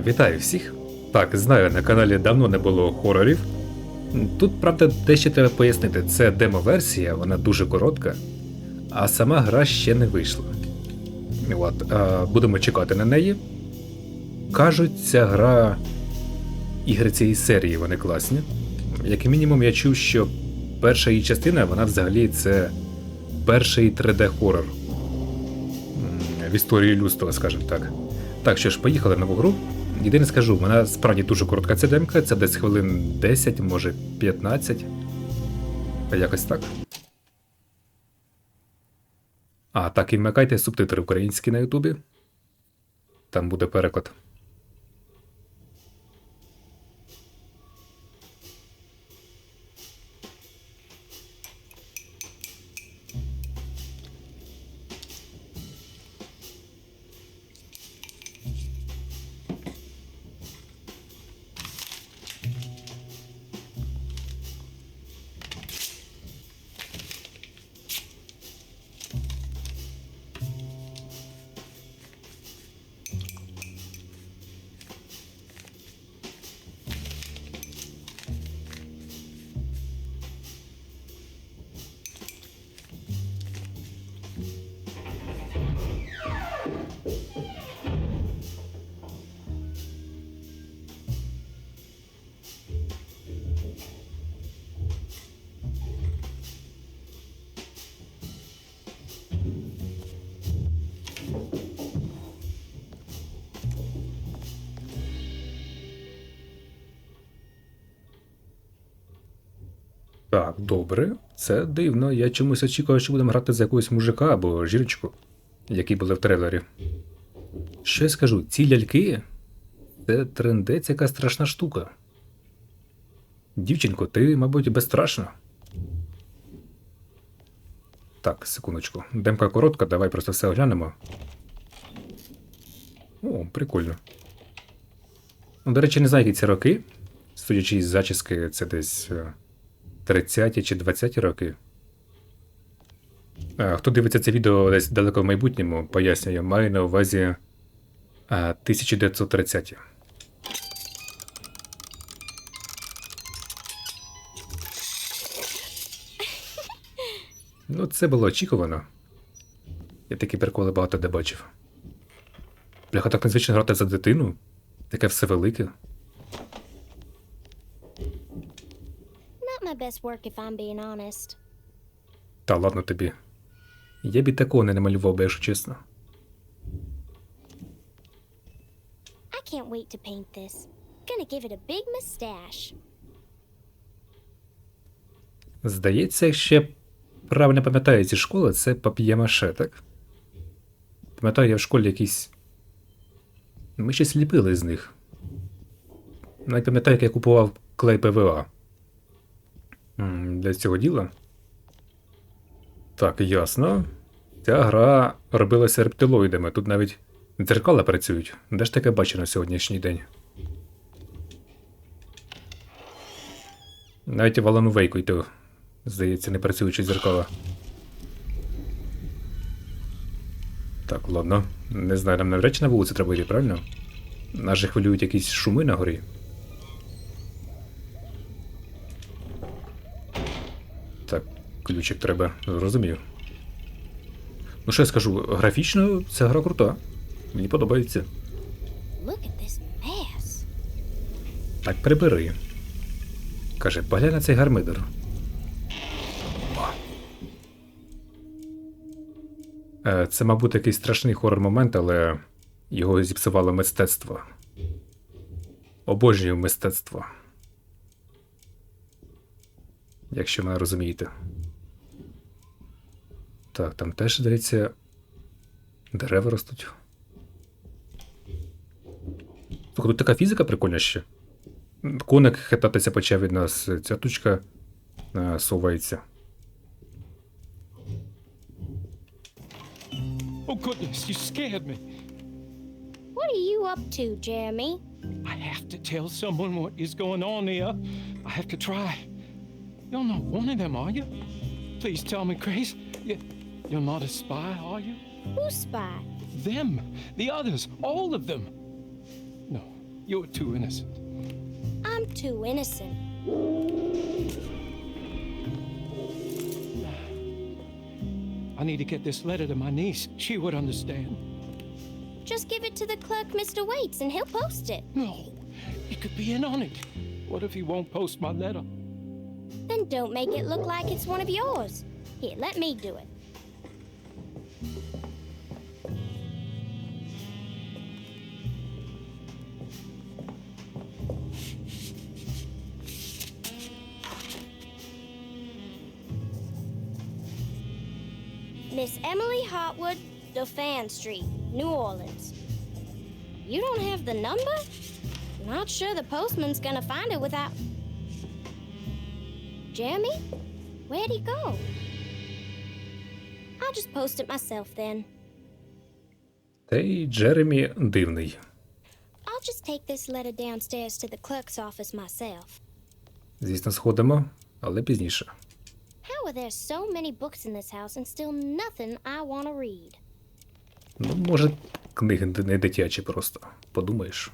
Вітаю всіх. Так, знаю, на каналі давно не було хорорів. Тут, правда, дещо треба пояснити. Це демо-версія, вона дуже коротка, а сама гра ще не вийшла. От, а, будемо чекати на неї. Кажуть, ця гра. Ігри цієї серії вони класні. Як мінімум, я чув, що перша її частина, вона взагалі це перший 3D-хорор. В історії людства, скажімо так. Так, що ж, поїхали нову гру. Єдине скажу, вона справді дуже коротка ця демка, це десь хвилин 10, може 15. Та Якось так. А, так і вмикайте субтитри українські на Ютубі. Там буде переклад. Так, добре. Це дивно. Я чомусь очікував, що будемо грати за якогось мужика або жіночку, які були в трейлері. Що я скажу, ці ляльки це трендець яка страшна штука. Дівчинко, ти, мабуть, безстрашна. Так, секундочку. Демка коротка, давай просто все оглянемо. О, прикольно. Ну, До речі, не знаю, які ці роки. Судячи із зачіски, це десь. Е, 30 чи 20 роки. Хто дивиться це відео десь далеко в майбутньому, пояснюю, маю на увазі а, 1930. Ну, це було очікувано. Я такі приколи багато де бачив. Бляха, так незвично грати за дитину. Таке все велике. Not my best work if I'm being honest. Та ладно тобі. Я б і такого не намалював якщо чесно. I can't wait to paint this. Gonna give it a big mustache. Здається, я правильно пам'ятаю зі школи, це пап'ємаше, так? Пам'ятаю, я в школі якісь. Ми щось ліпили з них. Навіть пам'ятаю, як я купував клей ПВА. Для цього діла. Так, ясно. Ця гра робилася рептилоїдами. Тут навіть дзеркала працюють. Де ж таке бачено сьогоднішній день? Навіть в Alan Wake й здається, не працюючі дзеркала. Так, ладно. Не знаю, нам навряд чи на вулиці треба йти, правильно? Нас же хвилюють якісь шуми на горі. Так, ключик треба, зрозумів. Ну що я скажу, графічно ця гра крута. Мені подобається. Так прибери. Каже, поглянь на цей гармидер. Е, Це, мабуть, якийсь страшний хорор момент, але його зіпсувало мистецтво. Обожнюю мистецтво. Якщо мене розумієте. Так, там теж, здається, дерева ростуть. Слухай, тут така фізика прикольна ще. Коник хитатися почав від нас, ця тучка е, совається. Oh, goodness, you scared me. What are you up to, Jeremy? I have to tell someone what is going on here. I have to try. You're not one of them, are you? Please tell me, Grace. You, you're not a spy, are you? Who's spy? Them. The others. All of them. No, You're too innocent. I'm too innocent. I need to get this letter to my niece. She would understand. Just give it to the clerk, Mr. Waits, and he'll post it. No, he could be in on it. What if he won't post my letter? Then don't make it look like it's one of yours. Here, let me do it. Hotwood, Dauphin Street, New Orleans. You don't have the number? Not sure the postman's gonna find it without. Jeremy? Where'd he go? I'll just post it myself then. Цей Джеремі дивний. I'll just take this letter downstairs to the clerk's office myself. Звісно, сходимо, але пізніше. How are there so many books in this house and still nothing I want to read? Ну, може, книги не дитячі просто. Подумаєш.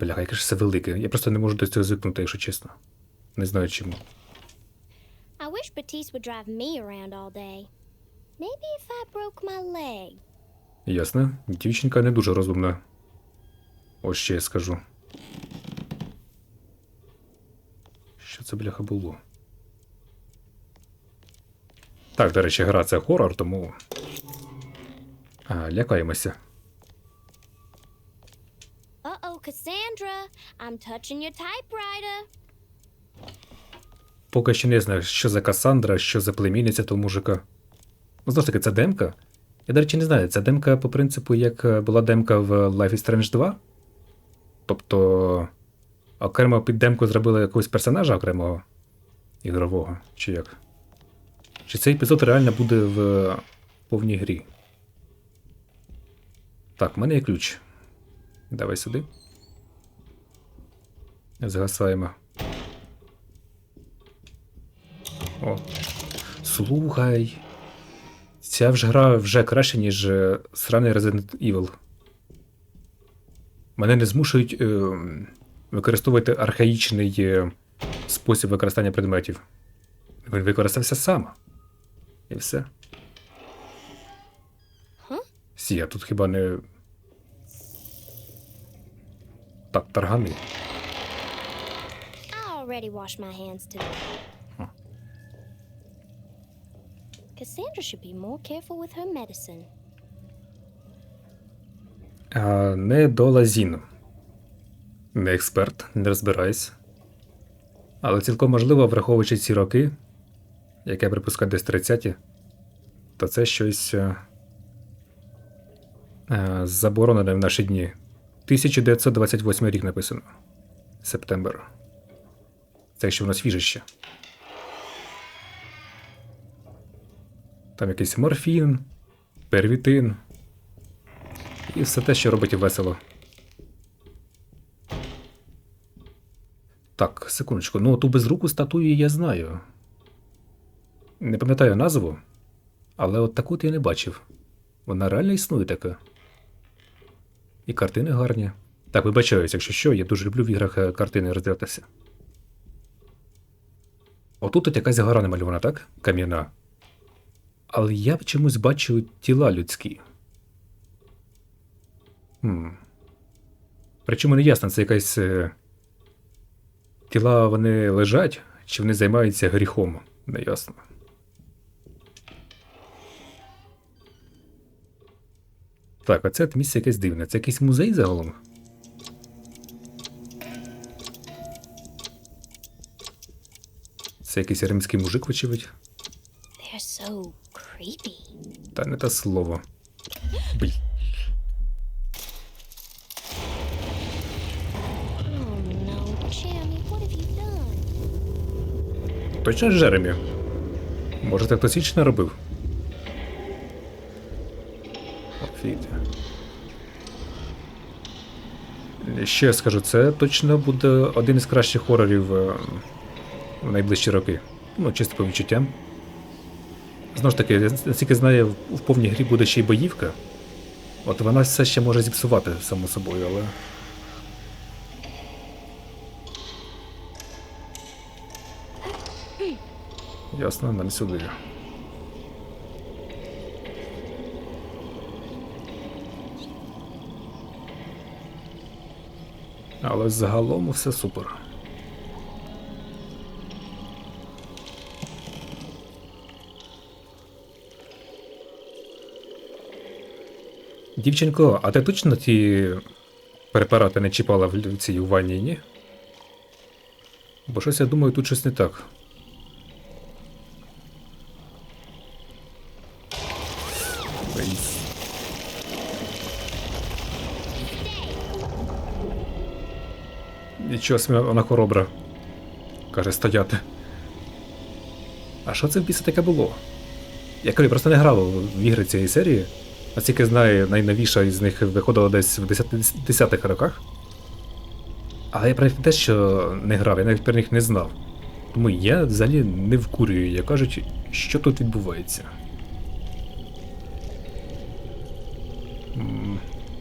Бляха, яке ж все велике. Я просто не можу до цього звикнути, якщо чесно. Не знаю чому. I wish Batiste would drive me around all day. Maybe if I broke my leg. Ясно, дівчинка не дуже розумна. Ось ще я скажу. Що це бляха було? Так, до речі, гра це хорор, тому. А, лякаємося. Uh-oh, Cassandra, I'm touching your typewriter. Поки що не знаю, що за Касандра, що за племінниця того мужика. Ну, знову ж таки, це демка. Я, до речі, не знаю, це демка по принципу, як е, була демка в Life is Strange 2. Тобто, окремо під демку зробили якогось персонажа окремого ігрового, чи як. Чи цей епізод реально буде в повній грі? Так, в мене є ключ. Давай сюди. Згасаємо. О. Слухай. Ця ж гра вже краще, ніж е, сраний Resident Evil. Мене не змушують е, використовувати архаїчний е, спосіб використання предметів. Він використався сам. І все. Сі, а тут хіба не. Так, таргани. Cassandra should be more careful with her medicine. А, не до лазіну. Не експерт, не розбираюсь. Але цілком можливо, враховуючи ці роки, як я припускаю десь 30-ті, то це щось е, е, заборонене в наші дні. 1928 рік написано. Септембр. Це якщо воно свіже ще. Там якийсь морфін, первітин. І все те, що робить весело. Так, секундочку. Ну, ту безруку статую я знаю. Не пам'ятаю назву, але от таку я не бачив. Вона реально існує така. І картини гарні. Так, вибачаюсь, якщо що, я дуже люблю в іграх е, картини роздивитися. Отут от якась гора намальована, так? Кам'яна. Але я чомусь бачу тіла людські. Хм. Причому не ясно, це якась. е, Тіла вони лежать, чи вони займаються гріхом. Не ясно. Так, оце от місце якесь дивне. Це якийсь музей загалом. Це якийсь римський мужик, вочевидь. So. Та не те слово. Блін. Oh? Точно ж Джеремі? Може, так хтось робив? ще скажу, це точно буде один із кращих хорорів е, в найближчі роки. Ну, чисто по відчуттям. Знову ж таки, наскільки знаю, в повній грі буде ще й боївка. От вона все ще може зіпсувати, само собою, але. Ясно, нам сюди. Але загалом все супер. Дівчинко, а ти точно ті препарати не чіпала в цій ванні, ні? Бо щось я думаю, тут щось не так. Нічого собі вона хоробра. Каже, стояти. А що це в біса таке було? Я кажу, просто не грав в ігри цієї серії. Наскільки знаю, найновіша із них виходила десь в 10-х роках. Але я про те, що не грав, я навіть про них не знав. Тому я взагалі не вкурюю, як кажуть, що тут відбувається.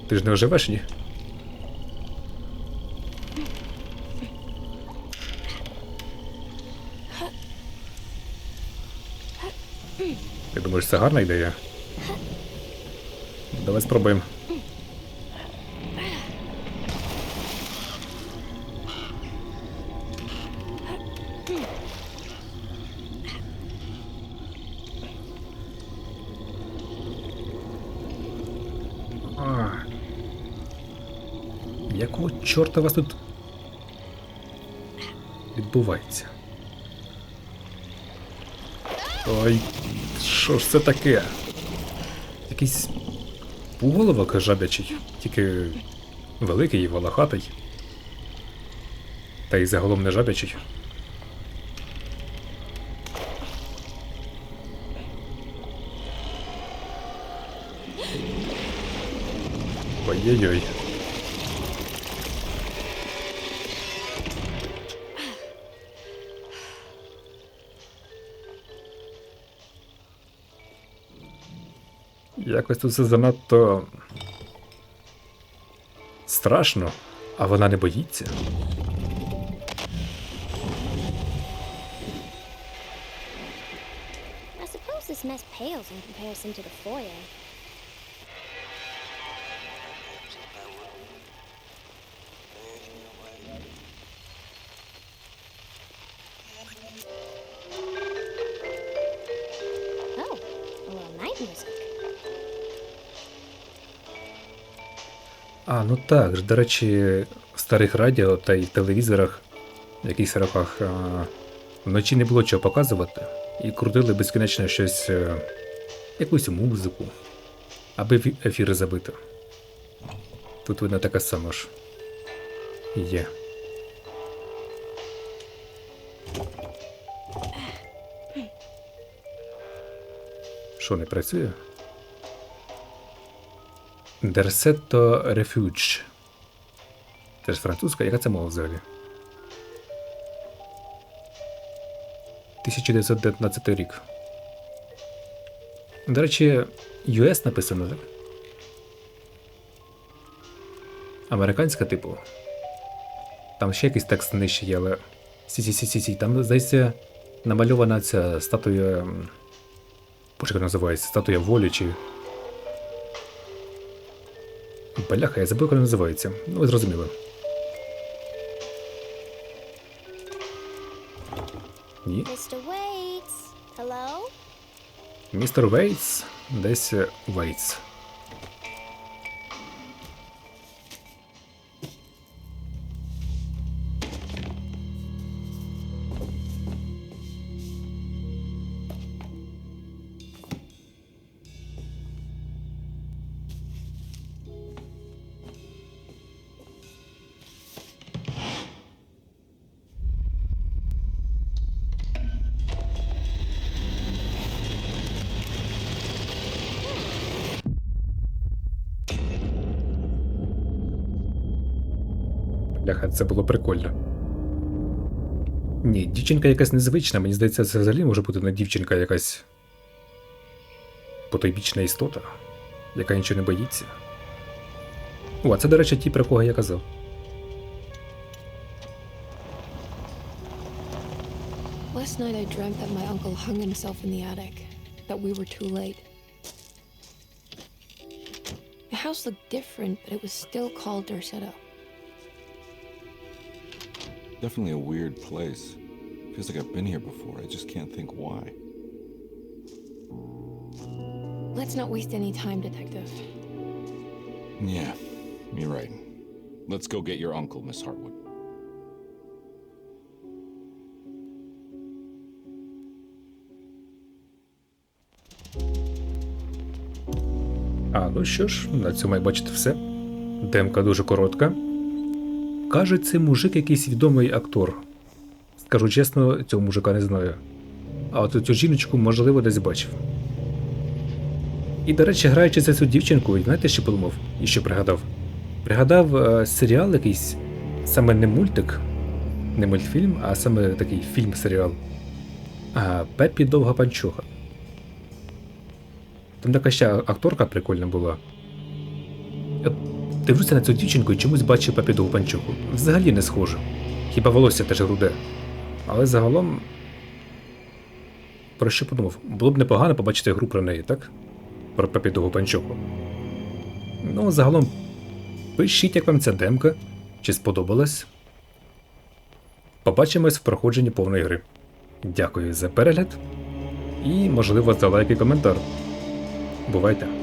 Ти ж не оживеш, ні? Думаєш, це гарна ідея? Давай спробуємо. Якого чорта вас тут відбувається? Ой, що ж це таке? Якийсь пуголовок жабячий, тільки великий і волохатий. Та й загалом не жабячий. Ой-ой-ой. Якось тут все занадто страшно, а вона не боїться. I suppose this mess pales in comparison to the foyer. А, ну так, ж, до речі, в старих радіо та й телевізорах в якихось роках вночі не було чого показувати, і крутили безкінечно щось, е, якусь музику, аби ефіри забити. Тут видно така сама ж. Є. Що не працює? Дерсетто. Це ж французька, яка це мова взагалі? 1919 рік. До речі, US написано, так? Американська, типу. Там ще якийсь текст нижче є, але. Сі-сі-сі-сі, там, здається, намальована ця статуя. Боже, називається? Статуя волі чи. Бляха, я забув, як вона називається. Ну, ви зрозуміли. Ні. Містер Вейтс. Десь Вейтс. Бляха, це було прикольно. Ні, дівчинка якась незвична, мені здається, це взагалі може бути не дівчинка якась потойбічна істота, яка нічого не боїться. О, а це, до речі, ті, про кого я казав. Last night I dreamt that my uncle hung himself in the attic, that we were too late. The house looked different, but it was still called Dorsetto. Definitely a weird place. Feels like I've been here before. I just can't think why. Let's not waste any time, Detective. Yeah, you're right. Let's go get your uncle, Miss Hartwood. А, ну що ж, на цьому як бачите все. Демка дуже коротка. Каже, це мужик якийсь відомий актор. Скажу чесно, цього мужика не знаю. А от цю жіночку, можливо, десь бачив. І, до речі, граючи за цю дівчинку, знаєте, що подумав і що пригадав? Пригадав е, серіал якийсь, саме не мультик, не мультфільм, а саме такий фільм-серіал. А, Пеппі Довга панчоха. Там така ще акторка прикольна була. Дивлюся на цю дівчинку і чомусь бачу Пепі Довгу панчоху. Взагалі не схоже. Хіба волосся теж груде. Але загалом. Про що подумав? Було б непогано побачити гру про неї, так? Про Пепі Довгу панчоху. Ну, загалом, пишіть, як вам ця демка, чи сподобалась. Побачимось в проходженні повної гри. Дякую за перегляд і, можливо, за лайк і коментар. Бувайте!